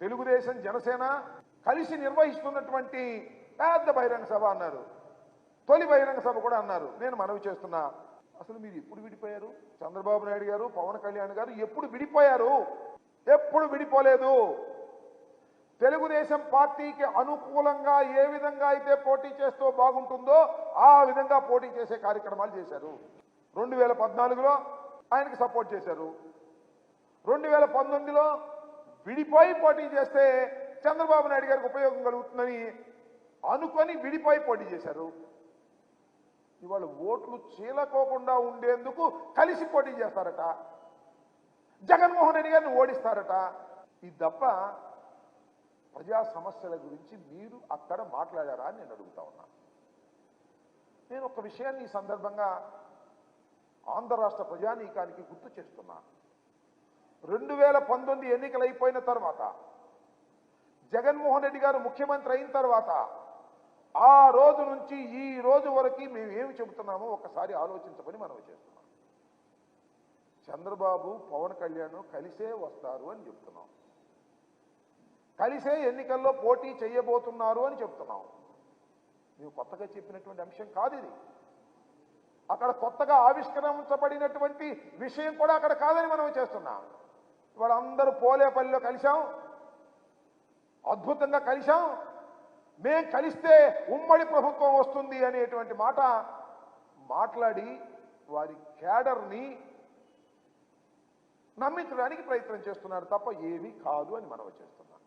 తెలుగుదేశం జనసేన కలిసి నిర్వహిస్తున్నటువంటి పెద్ద బహిరంగ సభ అన్నారు. తొలి బహిరంగ సభ కూడా అన్నారు. నేను మనవి చేస్తున్నా. అసలు మీరు ఎప్పుడు విడిపోయారు? చంద్రబాబు నాయుడు గారు పవన్ కళ్యాణ్ గారు ఎప్పుడు విడిపోయారు? ఎప్పుడు విడిపోలేదు. తెలుగుదేశం పార్టీకి అనుకూలంగా ఏ విధంగా అయితే పోటీ చేస్తూ బాగుంటుందో ఆ విధంగా పోటీ చేసే కార్యక్రమాలు చేశారు. రెండు వేల పద్నాలుగులో ఆయనకి సపోర్ట్ చేశారు. రెండు వేల పంతొమ్మిదిలో విడిపోయి పోటీ చేస్తే చంద్రబాబు నాయుడు గారికి ఉపయోగం కలుగుతుందని అనుకొని విడిపోయి పోటీ చేశారు. ఇవాళ ఓట్లు చీలకోకుండా ఉండేందుకు కలిసి పోటీ చేస్తారట. జగన్మోహన్ రెడ్డి గారిని ఓడిస్తారట. ఇది తప్ప ప్రజా సమస్యల గురించి మీరు అక్కడ మాట్లాడారా అని నేను అడుగుతా ఉన్నా. నేను ఒక విషయాన్ని ఈ సందర్భంగా ఆంధ్ర రాష్ట్ర ప్రజానీకానికి గుర్తు చేస్తున్నా. రెండు వేల పంతొమ్మిది ఎన్నికలు అయిపోయిన తర్వాత జగన్మోహన్ రెడ్డి గారు ముఖ్యమంత్రి అయిన తర్వాత ఆ రోజు నుంచి ఈ రోజు వరకు మేము ఏమి చెబుతున్నామో ఒకసారి ఆలోచించమని మనం చేస్తున్నాం. చంద్రబాబు పవన్ కళ్యాణ్ కలిసే వస్తారు అని చెప్తున్నాం. కలిసే ఎన్నికల్లో పోటీ చేయబోతున్నారు అని చెప్తున్నాం. మేము కొత్తగా చెప్పినటువంటి అంశం కాదు ఇది. అక్కడ కొత్తగా ఆవిష్కరించబడినటువంటి విషయం కూడా అక్కడ కాదని మనం చేస్తున్నాం. వాళ్ళందరూ పోలేపల్లిలో కలిశాం. అద్భుతంగా కలిశాం. మేం కలిస్తే ఉమ్మడి ప్రభుత్వం వస్తుంది అనేటువంటి మాట మాట్లాడి వారి క్యాడర్ని నమ్మించడానికి ప్రయత్నం చేస్తున్నారు తప్ప ఏమీ కాదు అని మనం చేస్తున్నాం